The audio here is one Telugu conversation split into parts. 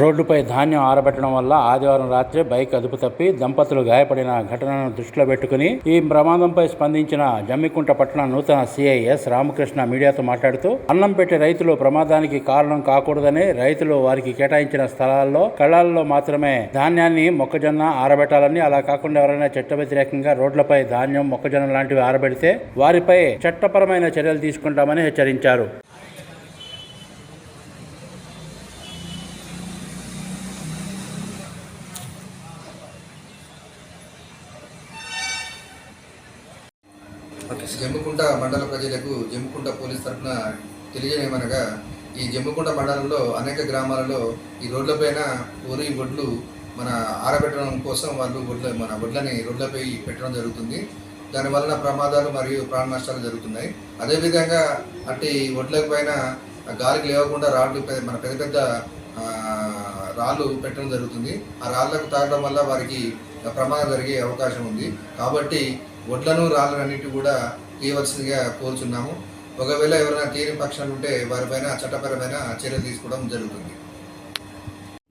రోడ్డుపై ధాన్యం ఆరబెట్టడం వల్ల ఆదివారం రాత్రి బైక్ అదుపు తప్పి దంపతులు గాయపడిన ఘటనను దృష్టిలో పెట్టుకుని ఈ ప్రమాదంపై స్పందించిన జమ్మికుంట పట్టణ నూతన సిఐఎస్ రామకృష్ణ మీడియాతో మాట్లాడుతూ అన్నం పెట్టి రైతులు ప్రమాదానికి కారణం కాకూడదని రైతులు వారికి కేటాయించిన స్థలాల్లో కళ్ళాల్లో మాత్రమే ధాన్యాన్ని మొక్కజొన్న ఆరబెట్టాలని అలా కాకుండా ఎవరైనా చట్ట వ్యతిరేకంగా రోడ్లపై ధాన్యం మొక్కజొన్న లాంటివి ఆరబెడితే వారిపై చట్టపరమైన చర్యలు తీసుకుంటామని హెచ్చరించారు. జమ్మికుంట మండల ప్రజలకు జమ్మికుంట పోలీస్ తరఫున తెలియజేయమనగా ఈ జమ్మికుంట మండలంలో అనేక గ్రామాలలో ఈ రోడ్లపైన ఊరి ఒడ్లు మన ఆరబెట్టడం కోసం వాళ్ళు ఒడ్ల మన ఒడ్లని రోడ్లపై పెట్టడం జరుగుతుంది. దానివలన ప్రమాదాలు మరియు ప్రాణ నష్టాలు జరుగుతున్నాయి. అదేవిధంగా అట్టి ఒడ్లకు పైన గాలికి లేవకుండా రాళ్ళు మన పెద్ద పెద్ద రాళ్ళు పెట్టడం జరుగుతుంది. ఆ రాళ్ళకు తాగడం వల్ల వారికి ప్రమాదం జరిగే అవకాశం ఉంది. కాబట్టి వడ్లను రాళ్ళన్నిటి కూడా తీయవలసిందిగా కోరుచున్నాము. ఒకవేళ ఎవరైనా తీయని పక్షాలు ఉంటే వారిపైన చట్టపరమైన చర్యలు తీసుకోవడం జరుగుతుంది.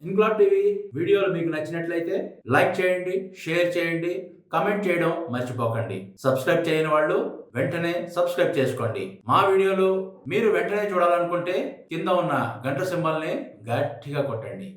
ఇంక్లాబ్ టీవీ వీడియోలు మీకు నచ్చినట్లయితే లైక్ చేయండి షేర్ చేయండి కమెంట్ చేయడం మర్చిపోకండి. సబ్స్క్రైబ్ చేయని వాళ్ళు వెంటనే సబ్స్క్రైబ్ చేసుకోండి. మా వీడియోలు మీరు వెంటనే చూడాలనుకుంటే కింద ఉన్న గంట సింబల్ని గట్టిగా కొట్టండి.